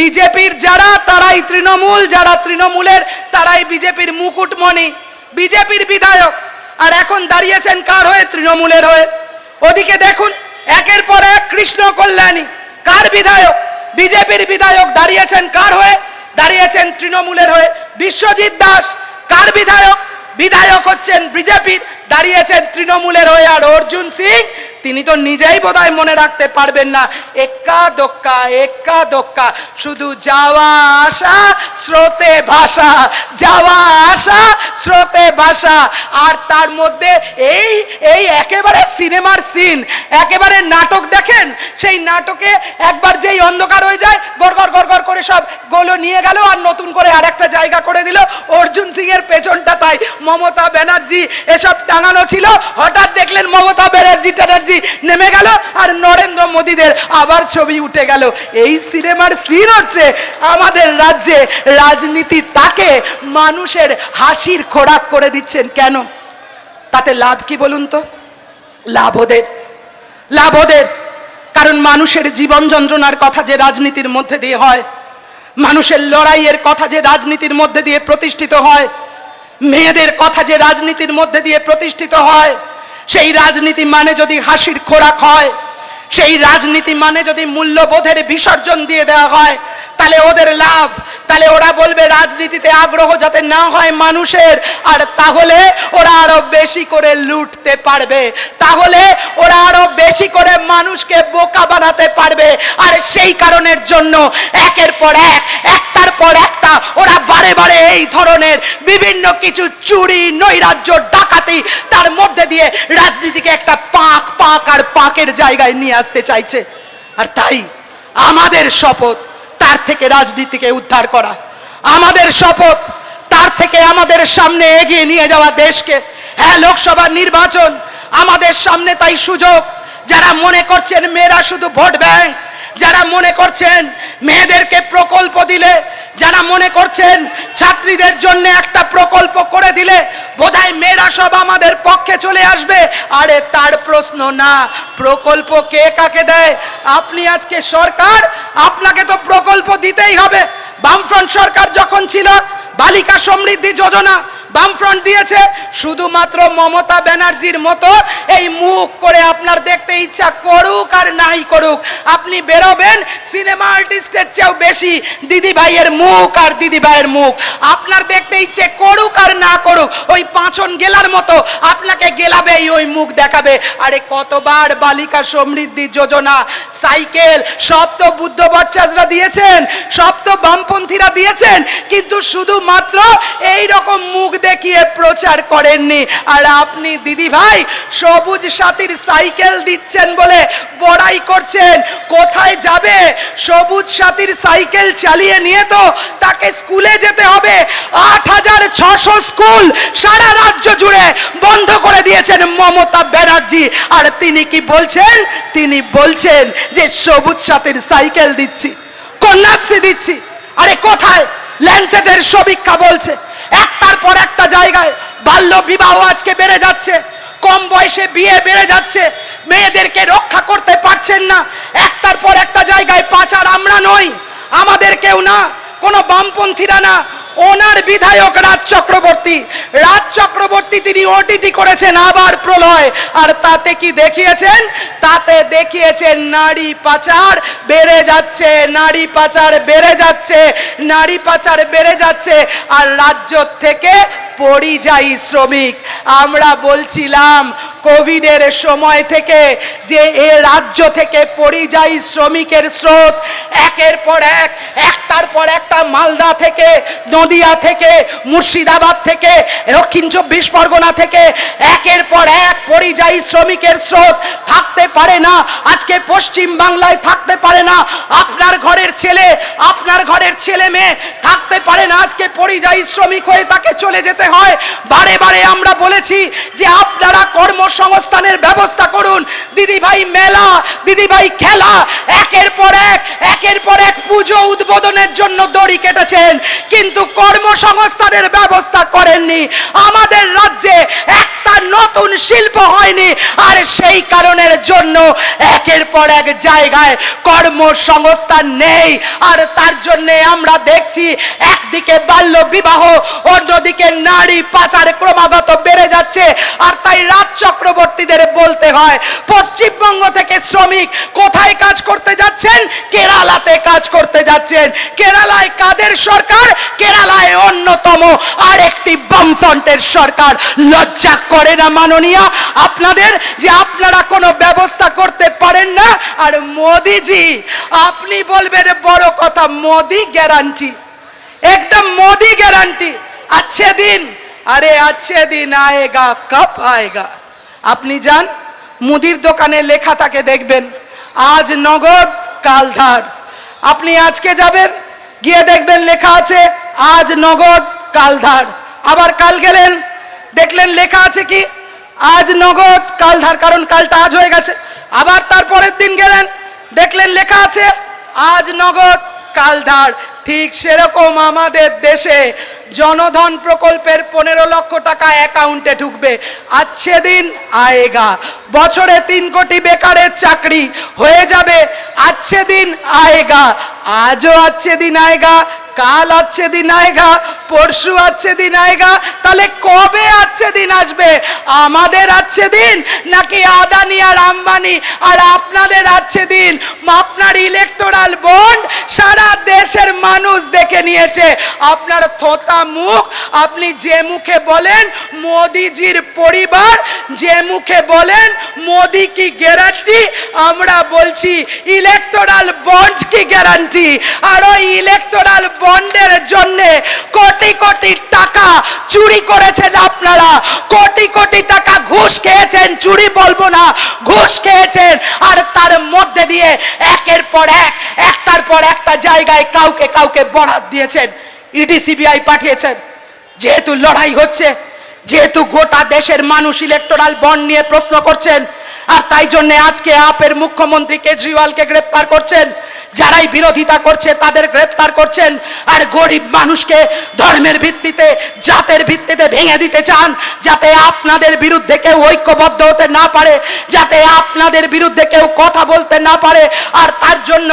বিজেপির যারা, তারাই তৃণমূল, যারা তৃণমূলের, তারাই বিজেপির মুকুটমণি। বিজেপির বিধায়ক। আর এখন দাঁড়িয়েছেন কার হয়ে? তৃণমূলের হয়ে। ওদিকে দেখুন, একের পর এক কৃষ্ণ কল্যাণী। কার বিধায়ক? বিজেপির বিধায়ক দাঁড়িয়েছেন কার হয়ে? দাঁড়িয়েছেন তৃণমূলের হয়ে। বিশ্বজিৎ দাস, কার বিধায়ক? বিধায়ক হচ্ছেন বিজেপির। দাঁড়িয়েছেন তৃণমূলের হয়ে। আর অর্জুন সিং তিনি তো নিজেই বোধহয় মনে রাখতে পারবেন না। এক্কা দোক্কা এক্কা দোক্কা শুধু যাওয়া আসা, স্রোতে ভাষা যাওয়া আসা, স্রোতে ভাষা আর তার মধ্যে এই এই একেবারে সিনেমার সিন, একেবারে নাটক দেখেন, সেই নাটকে একবার যেই অন্ধকার হয়ে যায় গড় গড় গড় করে সব গোলো নিয়ে গেল আর নতুন করে আরেকটা জায়গা করে দিল। অর্জুন সিং এর পেছনটা তাই। মমতা ব্যানার্জি এসব টাঙানো ছিল। হঠাৎ দেখলেন মমতা ব্যানার্জি, ট্যানার্জি নেমে গেল আর নরেন্দ্র মোদীদের আবার ছবি উঠে গেল। এই সিনেমার সিন হচ্ছে আমাদের রাজ্যে রাজনীতিটাকে মানুষের হাসির খোরাক করে দিচ্ছেন কেন? তাতে লাভ কি বলুন তো? লাভ ওদের। লাভ ওদের। কারণ মানুষের জীবন যন্ত্রণার কথা যে রাজনীতির মধ্যে দিয়ে হয় মানুষের লড়াইয়ের কথা যে রাজনীতির মধ্যে দিয়ে প্রতিষ্ঠিত হয়, মেয়েদের কথা যে রাজনীতির মধ্যে দিয়ে প্রতিষ্ঠিত হয়, সেই রাজনীতি মানে যদি হাসির খোরাক হয়, সেই রাজনীতি মানে যদি মূল্যবোধের বিসর্জন দিয়ে দেওয়া হয়, তাহলে ওদের লাভ তাহলে ওরা বলবে রাজনীতিতে আগ্রহ যাতে না হয় মানুষের। আর তাহলে ওরা আরও বেশি করে লুটতে পারবে। তাহলে ওরা আরও বেশি করে মানুষকে বোকা বানাতে পারবে। আর সেই কারণের জন্য একের পর এক, একটার পর একটা ওরা বারে বারে এই ধরনের বিভিন্ন কিছু চুরি, নৈরাজ্য, ডাকাতি তার মধ্যে দিয়ে রাজনীতিকে একটা পাক পাক আর পাকের জায়গায় নিয়ে আসতে চাইছে। আর তাই আমাদের শপথ তার থেকে রাজনীতিকে উদ্ধার করা। আমাদের শপথ, তার থেকে আমাদের সামনে এগিয়ে নিয়ে যাওয়া দেশকে। হ্যাঁ লোকসভা নির্বাচন আমাদের সামনে তাই সুযোগ। যারা মনে করছেন মেয়েরা শুধু ভোট ব্যাংক, যারা মনে করছেন মেয়েদেরকে প্রকল্প দিলে যারা মনে করছেন ছাত্রীদের জন্য একটা প্রকল্প করে দিলে বোধহয় মেয়েরা সব আমাদের পক্ষে চলে আসবে, আরে তার প্রশ্ন না। প্রকল্প কে কাকে দেয়? আপনি আজকে সরকার, আপনাকে তো প্রকল্প দিতেই হবে। বামফ্রন্ট সরকার যখন ছিল, বালিকা সমৃদ্ধি যোজনা বামফ্রন্ট দিয়েছে, শুধুমাত্র মমতা ব্যানার্জির মতো এই মুখ করে আপনার দেখতে ইচ্ছা করুক আর নাই করুক। আপনি বেরোবেন, সিনেমা আর্টিস্টের চেয়েও বেশি দিদি ভাইয়ের মুখ আর দিদি ভাইয়ের মুখ। আপনার দেখতে ইচ্ছে করুক আর না করুক, ওই পাঁচন গেলার মতো আপনাকে গেলাবেই, ওই মুখ দেখাবে। আরে কতবার বালিকা সমৃদ্ধি যোজনা, সাইকেল, সব তো বুদ্ধ বাচ্চাসরা দিয়েছেন, সব তো বামপন্থীরা দিয়েছেন, কিন্তু শুধুমাত্র এই রকম মুখ দেখিয়ে প্রচার করেননি। আর আপনি দিদি ভাই, সবুজ সাথীর সাইকেল দিচ্ছেন বলে বড়াই করছেন। কোথায় যাবে? সবুজ সাথীর সাইকেল চালিয়ে নিয়ে তো তাকে স্কুলে যেতে হবে। আট হাজার ছশো স্কুল সারা রাজ্য জুড়ে বন্ধ করে দিয়েছেন মমতা ব্যানার্জি। আর তিনি কি বলছেন? তিনি বলছেন যে সবুজ সাথীর সাইকেল দিচ্ছি, কন্যাশ্রী দিচ্ছি। আরে কোথায়? ল্যান্ডসেটের সমীক্ষা বলছে। একটার পর একটা জায়গায় বাল্য বিবাহ আজকে বেড়ে যাচ্ছে। কম বয়সে বিয়ে বেড়ে যাচ্ছে। মেয়েদেরকে রক্ষা করতে পারছেন না। একটার পর একটা জায়গায় পাচার আমরা নই। আমাদের কেউ না। কোনো বামপন্থীরা না। ওনার বিধায়ক রাজ চক্রবর্তী। রাজ চক্রবর্তী তিনি ওটিটি করেছেন আবার প্রলয়। আর তাতে কি দেখিয়েছেন? তাতে দেখিয়েছেন নারী পাচার বেড়ে যাচ্ছে, নারী পাচার বেড়ে যাচ্ছে, নারী পাচার বেড়ে যাচ্ছে, আর রাজ্য থেকে পরিযায়ী শ্রমিক। আমরা বলছিলাম কোভিডের সময় থেকে যে এ রাজ্য থেকে পরিযায়ী শ্রমিকের স্রোত, একের পর এক, একটার পর একটা মালদা থেকে, নদিয়া থেকে, মুর্শিদাবাদ থেকে, দক্ষিণ চব্বিশ পরগনা থেকে, একের পর এক পরিযায়ী শ্রমিকের স্রোত। থাকতে পারে না, আজকে পশ্চিম বাংলায় থাকতে পারে না, আপনার ঘরের ছেলে, আপনার ঘরের ছেলে মেয়ে থাকতে পারে না, আজকে পরিযায়ী শ্রমিক হয়ে তাকে চলে যেতে হয়। বারে বারে আমরা বলেছি যে আপনারা কর্মসংস্থানের ব্যবস্থা করুন। দিদি ভাই মেলা দিদি ভাই খেলা এক একের পর এক পুজো উদ্বোধনের জন্য দড়ি কেটেছেন, কিন্তু কর্মসংস্থানের ব্যবস্থা করেননি। আমাদের রাজ্যে একটা নতুন শিল্প হয়নি, আর সেই কারণের জন্য একের পর এক জায়গায় কর্মসংস্থান নেই। আর তার জন্য আমরা দেখছি একদিকে বাল্য বিবাহ, অন্যদিকে নারী পাচার ক্রমাগত বেড়ে যাচ্ছে। আর তাই রাজ চক্রবর্তীদের বলতে হয়, পশ্চিমবঙ্গ থেকে শ্রমিক কোথায় কাজ করতে যাচ্ছেন? সাথে কাজ করতে যাচ্ছেন। কেরালায় কাদের সরকার? কেরালায় অন্যতম আর একটি বামফ্রন্টের সরকার। লজ্জা করে না মাননীয়? আপনাদের যে আপনারা কোনো ব্যবস্থা করতে পারেন না? আর মোদিজি, আপনি বলবেন বড় কথা, মোদি গ্যারান্টি। একদম মোদি গ্যারান্টি। আচ্ছে দিন, আরে আচ্ছে দিন আয়েগা কাপ আয়েগা। আপনি যান, মুদির দোকানে লেখাটাকে দেখবেন। আজ নগদ কালধার। আপনি আজকে যাবেন, গিয়ে দেখবেন লেখা আছে, আজ নগদ কাল ধার আবার কাল গেলেন, দেখলেন লেখা আছে কি, আজ নগদ কাল ধার কারণ কালটা আজ হয়ে গেছে। আবার তারপরের দিন গেলেন, দেখলেন লেখা আছে, আজ নগদ কাল ধার ঠিক সেরকম আমাদের দেশে জনধন প্রকল্পের পনেরো লক্ষ টাকা অ্যাকাউন্টে ঢুকবে। আচ্ছে দিন আয়েগা। বছরে তিন কোটি বেকারের চাকরি হয়ে যাবে। আচ্ছে দিন আয়েগা। আজও আচ্ছে দিন আয়েগা। কাল আচ্ছে দিন আয়েগা। পরশু আছে দিন আয়গা, তাহলে কবে আচ্ছে দিন আসবে? আমাদের আছে দিন নাকি আদানি আর আম্বানি? আর আপনাদের আছে দিন? আপনার ইলেকটোরাল বন্ড সারা দেশের মানুষ দেখে নিয়েছে। আপনার থোতা মুখ, আপনি যে মুখে বলেন, মোদিজির পরিবার, যে মুখে বলেন, মোদি কি গ্যারান্টি আমরা বলছি ইলেকটোরাল বন্ড কি গ্যারান্টি আর ওই ইলেকটোরাল বন্ডের জন্য কোটি কোটি টাকা চুরি করেছেন আপনারা। কোটি কোটি টাকা ঘুষ খেয়েছেন, চুরি বলব না, ঘুষ খেয়েছেন, আর তার মধ্যে দিয়ে একের পর এক, একটার পর একটা জায়গায় কাউকে কাউকে বরাদ দিয়েছেন, ইডি, সিবিআই পাঠিয়েছেন। যেহেতু লড়াই হচ্ছে, যেহেতু গোটা দেশের মানুষ ইলেকটোরাল বন্ড নিয়ে প্রশ্ন করছেন, আর তাই জন্য আজকে আপের মুখ্যমন্ত্রী কেজরিওয়ালকে গ্রেপ্তার করছেন। যারাই বিরোধিতা করছে, তাদের গ্রেপ্তার করছেন। আর গরিব মানুষকে ধর্মের ভিত্তিতে, জাতের ভিত্তিতে ভেঙে দিতে চান, যাতে আপনাদের বিরুদ্ধে কেউ ঐক্যবদ্ধ হতে না পারে, যাতে আপনাদের বিরুদ্ধে কেউ কথা বলতে না পারে। আর তার জন্য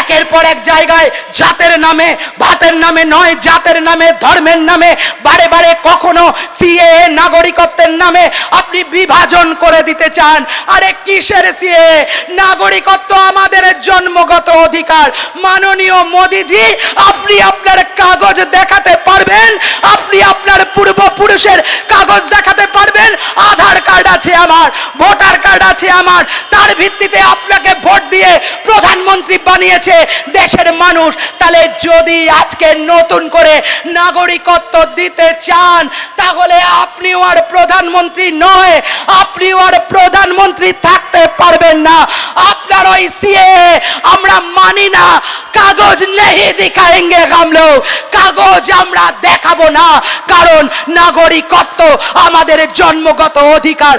একের পর এক জায়গায় জাতের নামে, ভাতের নামে নয়, জাতের নামে, ধর্মের নামে, বারে বারে কখনো সিএ নাগরিকত্বের নামে আপনি বিভাজন করে দিতে চান। আরে কিসের সিএ নাগরিকত্ব আমাদের জন্মগত অধিকার। মাননীয় মোদিজি আপনি আপনার কাগজ দেখাতে পারবেন আপনি আপনার পূর্বপুরুষের কাগজ দেখাতে পারবেন। আছে আমার, ভোটার কার্ড আছে আমার। তার ভিত্তিতে আপনাকে ভোট দিয়ে প্রধানমন্ত্রী বানিয়েছে দেশের মানুষ। তাহলে যদি আজকে নতুন করে নাগরিকত্ব দিতে চান, তাহলে আপনিও আর প্রধানমন্ত্রী নয়। আপনিও আর প্রধানমন্ত্রী থাকতে পারবেন না। আপনার ওই সিএ, আমরা মানি না। কাগজ নেই দিখায়েঙ্গে কাগজ আমরা দেখাবো না। কারণ নাগরিকত্ব আমাদের জন্মগত অধিকার।